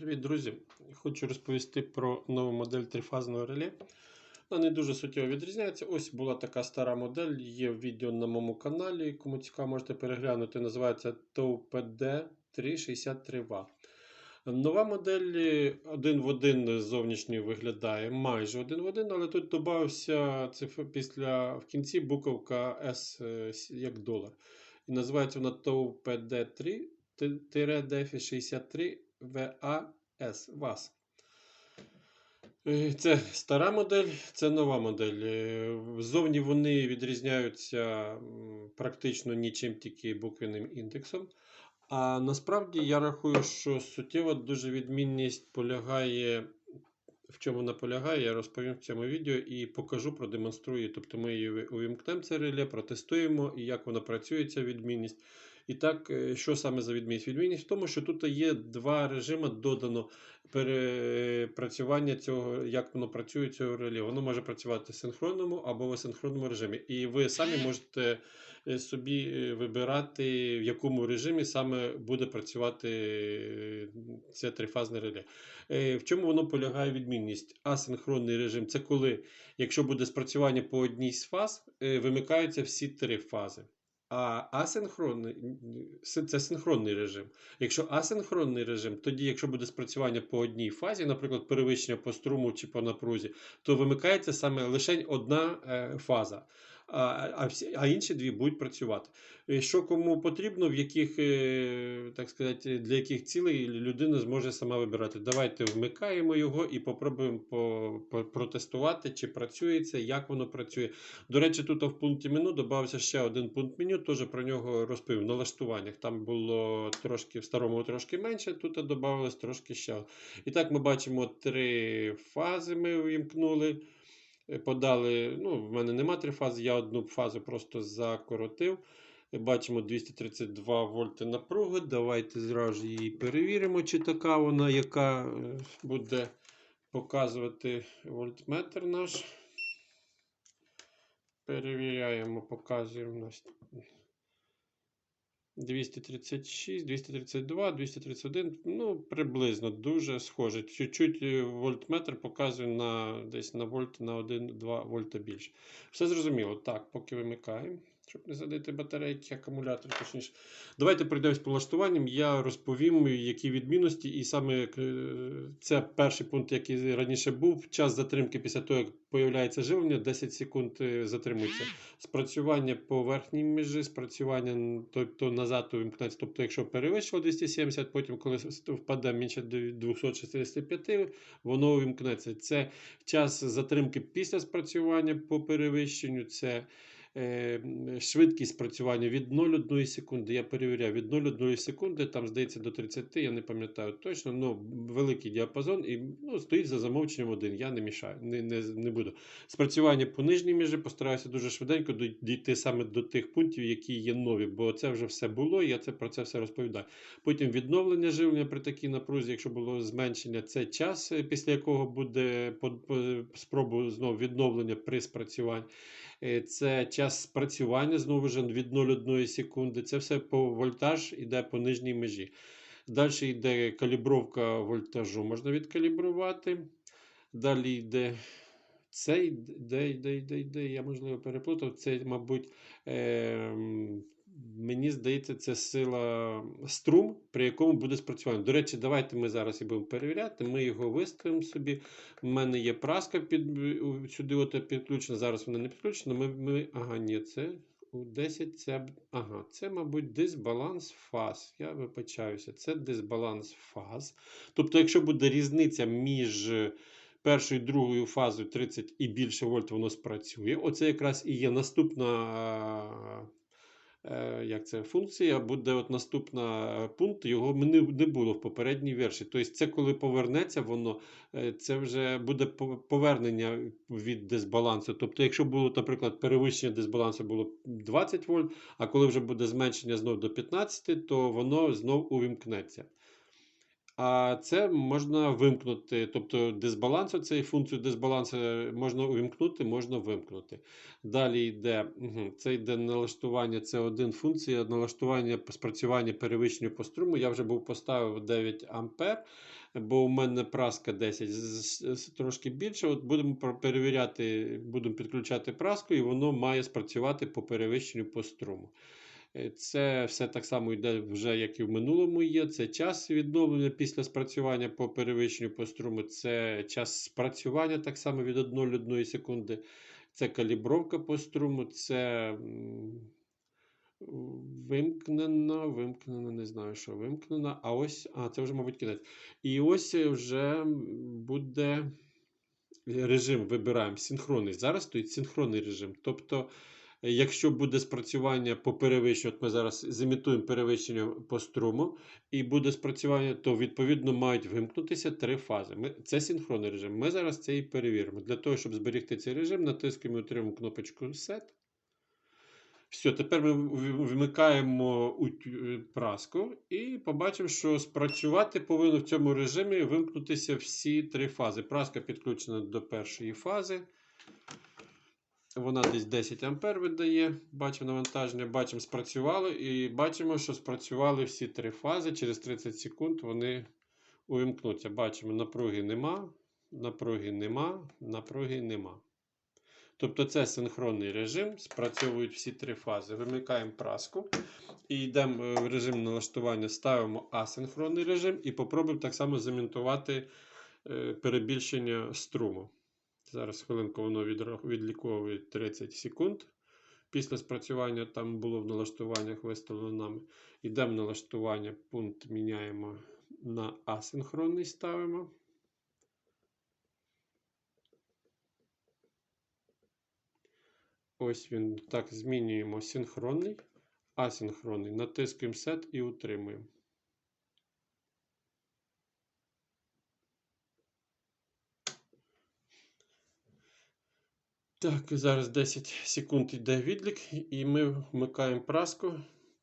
Привіт, друзі! Хочу розповісти про нову модель трифазного реле. Вона не дуже суттєво відрізняється. Ось була така стара модель, є відео на моєму каналі. Кому цікаво, можете переглянути. Називається TOPD 363 в Нова модель один в один зовнішньо виглядає майже один в один, але тут додався після в кінці буковка S як долар. І називається вона TOPD 3 DEFI63 VAS. VAS. Е, Це стара модель, це нова модель. Е, Ззовні вони відрізняються практично нічим, тільки буквенним індексом. А насправді я рахую, що суттєва дуже відмінність полягає. В чому вона полягає, я розповім в цьому відео і покажу, продемонструю. Тобто ми її увімкнемо це реле, протестуємо і як вона працює, ця відмінність. І так, е, що саме за відмінність? Відмінність в тому, що тут є два режими додано перепрацювання цього, як воно працює цього реле. Воно може працювати в синхронному або в асинхронному режимі. І ви самі можете е, собі е, вибирати, в якому режимі саме буде працювати це трифазне реле. В чому воно полягає відмінність? Асинхронний режим це коли, якщо буде спрацювання по одній з фаз, вимикаються всі три фази. А асинхронний це синхронний режим. Якщо асинхронний режим, тоді, якщо буде спрацювання по одній фазі, наприклад, перевищення по струму чи по напрузі, то вимикається саме лише одна е, фаза, а, всі, а інші дві будуть працювати. Що кому потрібно, в яких, е, так сказати, для яких цілей людина зможе сама вибирати. Давайте вмикаємо його і попробуємо по, по, протестувати, чи працює це, як воно працює. До речі, тут в пункті меню додався ще один пункт меню, теж про нього розповів. В налаштуваннях. Там було трошки в старому трошки менше, тут додавалось трошки ще. І так ми бачимо три фази. Ми вімкнули. Е, Подали, ну, в мене нема три фази, я одну фазу просто закоротив. Бачимо 232 вольти напруги. Давайте зразу її перевіримо, чи така вона, яка е, буде показувати вольтметр наш. Перевіряємо, показує у нас 236, 232, 231, ну, приблизно дуже схоже. Чуть-чуть е, вольтметр показує на десь на вольт на 1-2 вольта більше. Все зрозуміло. Так, поки вимикаємо, щоб не задати батарейки, акумулятор, точніше. Давайте пройдемось по влаштуванням. Я розповім, які відмінності, і саме е, це перший пункт, який раніше був. Час затримки після того, як появляється живлення, 10 секунд е, затримується. Спрацювання по верхній межі, спрацювання тобто назад увімкнеться. Тобто, якщо перевищило 270, потім, коли впаде менше 265, воно увімкнеться. Це час затримки після спрацювання по перевищенню. Це швидкість спрацювання від 0,1 секунди. Я перевіряв від 0,1 секунди, там здається до 30, я не пам'ятаю точно, але великий діапазон і ну, стоїть за замовченням один. Я не мішаю, не, не, не буду. Спрацювання по нижній межі постараюся дуже швиденько дійти саме до тих пунктів, які є нові, бо це вже все було, і я це про це все розповідаю. Потім відновлення живлення при такій напрузі, якщо було зменшення, це час, е, після якого буде спробу знову відновлення при спрацюванні. Е, Це час спрацювання знову ж від 0,1 секунди. Це все по вольтаж іде по нижній межі. Далі йде калібровка вольтажу, можна відкалібрувати. Далі йде цей, йде, йде, йде, йде, я можливо переплутав. Це, мабуть, ем, мені здається, це сила струм, при якому буде спрацювання. До речі, давайте ми зараз і будемо перевіряти. Ми його виставимо собі. У мене є праска під, сюди от підключена. Зараз вона не підключена. Ми, ми, ага, ні, це у 10 це, ага, це, мабуть, дисбаланс фаз. Я вибачаюся, це дисбаланс фаз. Тобто, якщо буде різниця між першою і другою фазою 30 і більше вольт, воно спрацює. Оце якраз і є наступна. Е, Як це функція буде от наступна е, пункт, його не, було в попередній версії. Тобто, це коли повернеться воно, е, це вже буде по- повернення від дисбалансу. Тобто, якщо було, наприклад, перевищення дисбалансу було 20 вольт, а коли вже буде зменшення знов до 15, то воно знов увімкнеться. А це можна вимкнути. Тобто дисбаланс, оцей функцію дисбалансу можна увімкнути, можна вимкнути. Далі йде, це йде налаштування, це один функція налаштування спрацювання перевищення по струму. Я вже був поставив 9 ампер, бо у мене праска 10 з- з- трошки більше. От будемо перевіряти, будемо підключати праску, і воно має спрацювати по перевищенню по струму. Е, Це все так само йде вже, як і в минулому є. Це час відновлення після спрацювання по перевищенню по струму, це час спрацювання так само від 1 до 1 секунди. Це калібровка по струму, це м, вимкнено, вимкнено, не знаю, що вимкнено. А ось, а, це вже, мабуть, кінець. І ось вже буде режим, вибираємо синхронний. Зараз стоїть синхронний режим. Тобто, якщо буде спрацювання по перевищенню, от ми зараз зімітуємо перевищення по струму, і буде спрацювання, то відповідно мають вимкнутися три фази. Ми, це синхронний режим. Ми зараз це і перевіримо. Для того, щоб зберегти цей режим, натискаємо і утримуємо кнопочку Set. Все, тепер ми вмикаємо е, праску і побачимо, що спрацювати повинно в цьому режимі вимкнутися всі три фази. Праска підключена до першої фази. Вона десь 10 ампер видає. Бачимо навантаження, бачимо, спрацювало. І бачимо, що спрацювали всі три фази. Через 30 секунд вони увімкнуться. Бачимо, напруги нема, напруги нема, напруги нема. Тобто це синхронний режим, спрацьовують всі три фази. Вимикаємо праску і йдемо е, в режим налаштування, ставимо асинхронний режим і попробуємо так само замінтувати е, перебільшення струму. Зараз хвилинку воно відліковує 30 секунд. Після спрацювання там було в налаштуваннях виставлено нами. Йдемо налаштування, пункт міняємо на асинхронний ставимо. Ось він. Так, змінюємо синхронний, асинхронний. Натискуємо Set і утримуємо. Так, зараз 10 секунд йде відлік, і ми вмикаємо праску,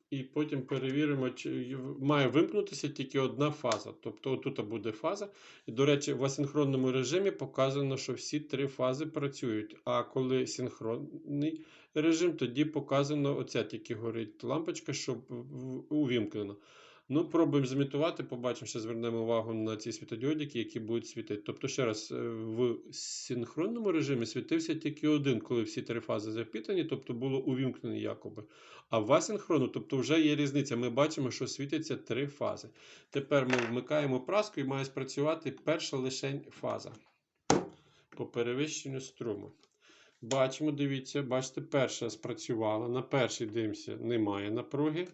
і потім перевіримо, чи має вимкнутися тільки одна фаза. Тобто отут буде фаза. І, до речі, в асинхронному режимі показано, що всі три фази працюють. А коли синхронний режим, тоді показано оця тільки горить лампочка, що увімкнена. Ну, пробуємо зімітувати, побачимо, ще звернемо увагу на ці світодіодики, які будуть світити. Тобто, ще раз, е, в синхронному режимі світився тільки один, коли всі три фази запітані, тобто було увімкнені якоби. А в асинхрону, тобто вже є різниця. Ми бачимо, що світяться три фази. Тепер ми вмикаємо праску і має спрацювати перша лишень фаза по перевищенню струму. Бачимо, дивіться, бачите, перша спрацювала. На першій дивимося, немає напруги.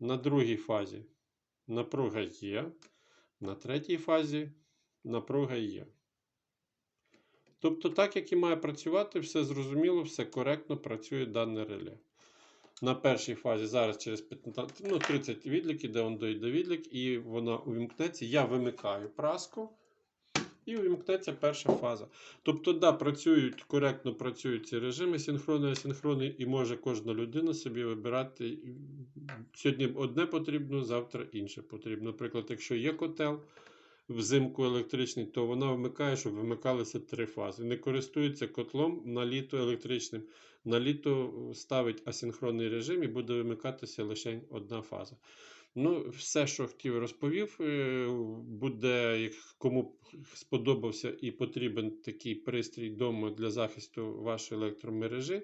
На другій фазі напруга є. На третій фазі напруга є. Тобто, так як і має працювати, все зрозуміло, все коректно працює дане реле. На першій фазі зараз через 15, ну, 30 відліків, де он дойде відлік, і вона увімкнеться. Я вимикаю праску. І увімкнеться перша фаза. Тобто, да, працюють, коректно працюють ці режими синхронний, асинхронний, і може кожна людина собі вибирати. Сьогодні одне потрібно, завтра інше потрібно. Наприклад, якщо є котел взимку електричний, то вона вмикає, щоб вимикалися три фази. Не користується котлом на літо електричним. На літо ставить асинхронний режим і буде вимикатися лише одна фаза. Ну, все, що хотів, розповів. Е, Буде, як кому сподобався і потрібен такий пристрій дому для захисту вашої електромережі.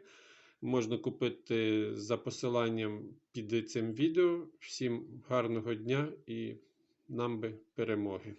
Можна купити за посиланням під цим відео. Всім гарного дня і нам би перемоги!